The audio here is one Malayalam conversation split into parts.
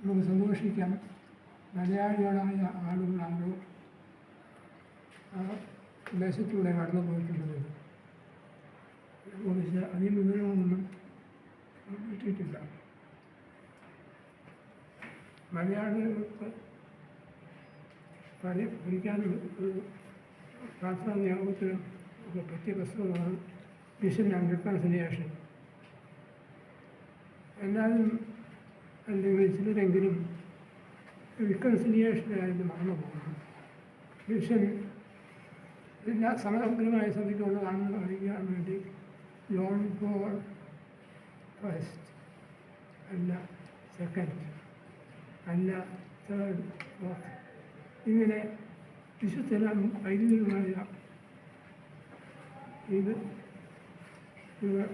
നമുക്ക് സന്തോഷിക്കാം. മലയാളികളായ ആളുകളാണോ ആ ദേശത്തൂടെ കടന്നു പോയിട്ടുള്ളത്. പോലീസ് അതിൽ വിവരങ്ങളൊന്നും കിട്ടിയിട്ടില്ല. മലയാളികൾക്ക് പഠി പഠിക്കാൻ പ്രാർത്ഥന യോഗത്തിന് ഒരു പറ്റിയ പുസ്തകമാണ് മിഷൻ ആൻഡ് റിക്കൺസിലിയേഷൻ എല്ലാവരും അല്ലെങ്കിൽ ചിലരെങ്കിലും റിക്കൺസിലിയേഷനായിരുന്നു മറന്നു പോകുന്നു. മിഷൻ എല്ലാ സമഗ്രമായ സഭയ്ക്കുള്ളതാണെന്ന് അറിയിക്കാൻ വേണ്ടി ജോൺ പോൾ ഫസ്റ്റ് അല്ല സെക്കൻഡ് അല്ല തേർഡ് ഫോർത്ത് ഇങ്ങനെ വിശുദ്ധനും വൈദികരുമായ ഇത് ഇവർ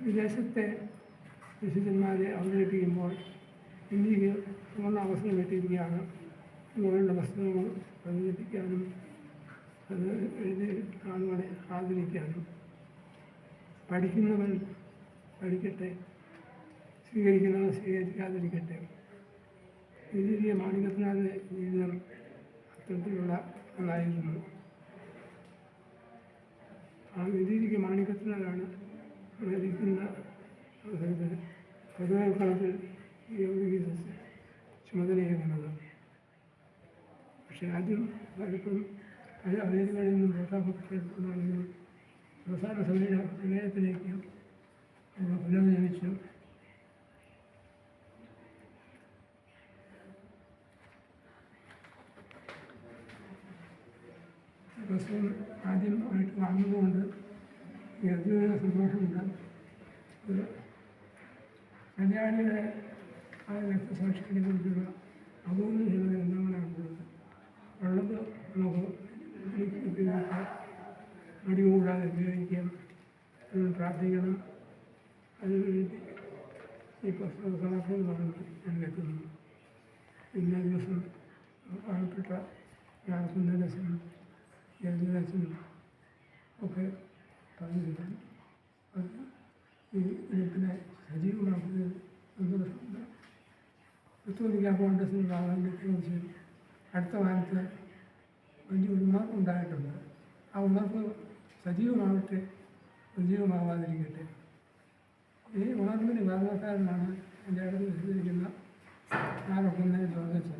വിദേശത്തെ വിശുദ്ധന്മാരെ അവതരിപ്പിക്കുമ്പോൾ ഇന്ത്യയ്ക്ക് സുവർണ അവസരം കിട്ടിയിരിക്കുകയാണ് ഇങ്ങനെയുള്ള വസ്തുതകൾ പ്രചരിപ്പിക്കാനും അത് എഴുതി ആളുകളെ ആദരിക്കാനും പഠിക്കുന്നവൻ പഠിക്കട്ടെ സ്വീകരിക്കുന്നവൻ സ്വീകരിക്കാതിരിക്കട്ടെ. ഇതിരിയ മാണികത്തിനാഥ് ജീവിതം അത്തരത്തിലുള്ള ആളായിരുന്നു ആ വിധിക്ക് മാണികത്തിനാലാണ് ഇരിക്കുന്ന പക്ഷെ ആദ്യം പലപ്പോഴും പല അവധികളിൽ നിന്നും പ്രോത്സാഹനപ്പെടുന്നതാണെങ്കിലും അവസാന സമയ സമയത്തിലേക്ക് പുനർജനിച്ചു പുസ്തകം ആദ്യമായിട്ട് വാങ്ങുന്നതുകൊണ്ട് അതിയായ സന്തോഷമുണ്ട് കല്യാണിയുടെ ആ രക്തസാക്ഷികളെ കുറിച്ചുള്ള അപൂർവ ചില ഗ്രന്ഥങ്ങളാണുള്ളത് ഉള്ളത് നമുക്ക് ഉപയോഗിക്കാം. മടി കൂടാതെ ഉപയോഗിക്കാം. പ്രാർത്ഥിക്കണം. അതിനുവേണ്ടി ഈ പുസ്തക സമർപ്പണം നടന്ന് ഞാൻ വെക്കുന്നു ഇന്ന ദിവസം പാവപ്പെട്ട പ്രാർത്ഥനരസനും ജലരസനും ഒക്കെ പറഞ്ഞിട്ടുണ്ട് അത് ഈ ഗ്രൂപ്പിനെ സജീവമാക്കുന്നത് സന്തോഷമുണ്ട് കത്തോലിക്ക കോൺഗ്രസിന് പ്രാധാന്യത്തെക്കുറിച്ച് അടുത്ത കാലത്ത് വലിയ ഉണർവ് ഉണ്ടായിട്ടുണ്ട് ആ ഉണർവ് സജീവമാവട്ടെ സജീവമാവാതിരിക്കട്ടെ ഈ ഉണർവിന് കാരണക്കാരനാണ് എൻ്റെ അടുത്ത് വിശദീകരിക്കുന്ന ആരൊക്കെ ജോസഫ്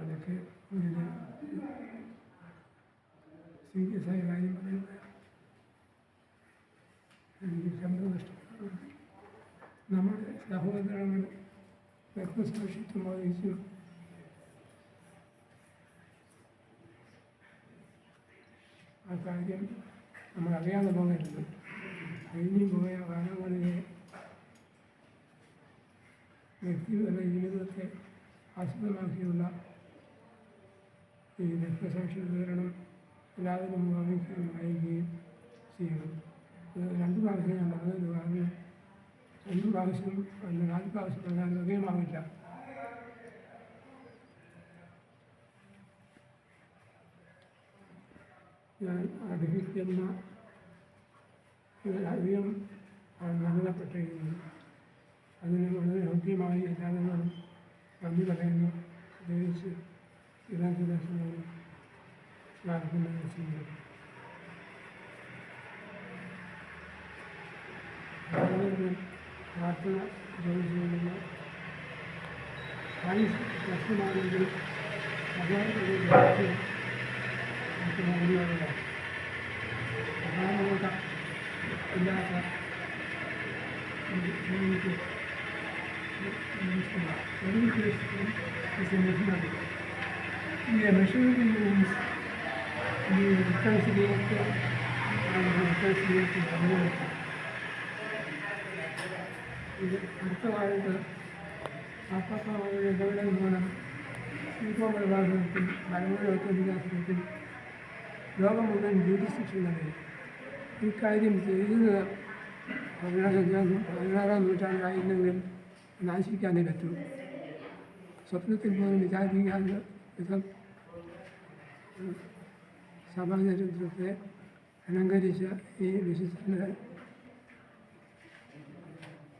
അതൊക്കെ ഇതിന് സീരിയസ് ആയ കാര്യം പറയുമ്പോൾ എനിക്ക് ശബ്ദം നഷ്ടപ്പെടുന്നു നമ്മുടെ സഹോദരങ്ങൾ രക്തസാക്ഷിത്വം ആ കാര്യം നമ്മൾ അറിയാതെ പോകരുത്. കഴിഞ്ഞു പോയ കാലങ്ങളിലെ വ്യക്തിപര ജീവിതത്തെ ആസ്പദമാക്കിയുള്ള ഈ രക്തസാക്ഷി വിവരണം എല്ലാവരും വാങ്ങിക്കുകയും വായിക്കുകയും ചെയ്യണം രണ്ട് പ്രാവശ്യം ഞാൻ പറഞ്ഞത് കാരണം രണ്ട് പ്രാവശ്യം അല്ല നാല് പ്രാവശ്യം പറഞ്ഞാൽ ഹൃദയമാവില്ല ഞാൻ അർഹിക്കുന്ന അധികം നൽകപ്പെട്ടിരിക്കുന്നു അതിന് വളരെ ഹൃദ്യമായി എല്ലാവരോടും നന്ദി പറയുന്നു. പ്രത്യേകിച്ച് വിധാനസഭയോടും പ്രാർത്ഥന ചെയ്യുന്നു ప్రార్థన రోజుల్లో కానీ లక్ష్మీనారాయణుడు భగవంతుడు ప్రధానమంట ఇలాక దేవునికి మెషినరీ ఈ మెషినరీ ఈ రిటర్న్స్ రియాక్ట్ రిటర్న్స్ రియాక్ట్ ಅರ್ಥವಾಯಿತು ಅಪ್ಪಪ್ಪವರಿಗೆ ಗೌರವ ಗುಣ ಶಿಲ್ಪಗಳು ಭಾಗವಹಿಸಿ ಬಡವರ ಒತ್ತಡಿಗಾಸ್ತಿ ಯೋಗ ಮುನ್ನ ಜೀವಿಸುತ್ತಿದ್ದಾರೆ ಈ ಕಾಯ್ದೆ ಇದು ಹದಿನಾರು ಹದಿನಾರಾಂ ನೂಟಾಂಡ ಐದನೇ ನಾಸಿಕೆ ಅನೆಗತ್ತು ಸ್ವಪ್ನದಲ್ಲಿ ಬೋಧನೆ ವಿಚಾರಿಗೆ ಅಂದ್ರೆ ಸಮಾಜ ಚಂದ್ರಕ್ಕೆ ಅನಂಗರೀಶ ಈ ವಿಶಿಷ್ಟ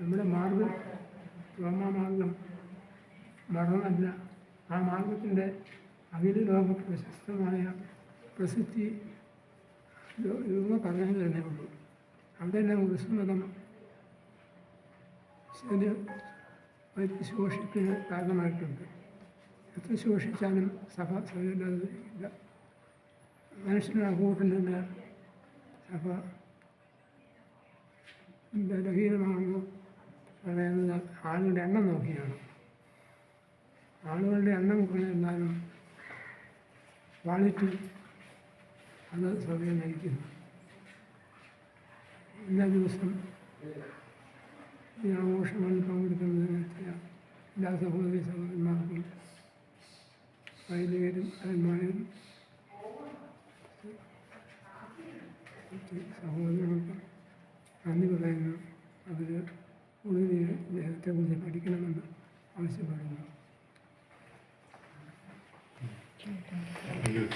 നമ്മുടെ മാർഗം റോമാ മാർഗം മരണമല്ല. ആ മാർഗത്തിന്റെ അഖില ലോക പ്രശസ്തമായ പ്രസിദ്ധി രൂപ പറഞ്ഞു തന്നെ ഉള്ളൂ. അവിടെ എല്ലാം ക്രിസ്തുമതം ശരി ശോഷിപ്പിന് കാരണമായിട്ടുണ്ട്. എത്ര ശോഷിച്ചാലും സഭ സഭയില്ലാതെ ഇല്ല മനുഷ്യരുടെ കൂട്ടിൽ നിന്ന് സഭ ബലഹീനമാണെന്ന് പറയുന്നത് ആളുകളുടെ എണ്ണം നോക്കിയാണ്. ആളുകളുടെ എണ്ണം കുറഞ്ഞിരുന്നാലും ക്വാളിറ്റി അത് സഭയെ നയിക്കുന്നു എല്ലാ ദിവസം ഈ ആഘോഷങ്ങളിൽ പങ്കെടുക്കുന്നതിന് എല്ലാ സഹോദരി സഹോദരന്മാർക്കും വൈദികരും അന്മാരും സഹോദരങ്ങൾക്കും നന്ദി പറയുന്നു. അവർ ഉള്ളത് ദേഹത്തെക്കുറിച്ച് പഠിക്കണമെന്ന് ആവശ്യപ്പെടുന്നു Thank you.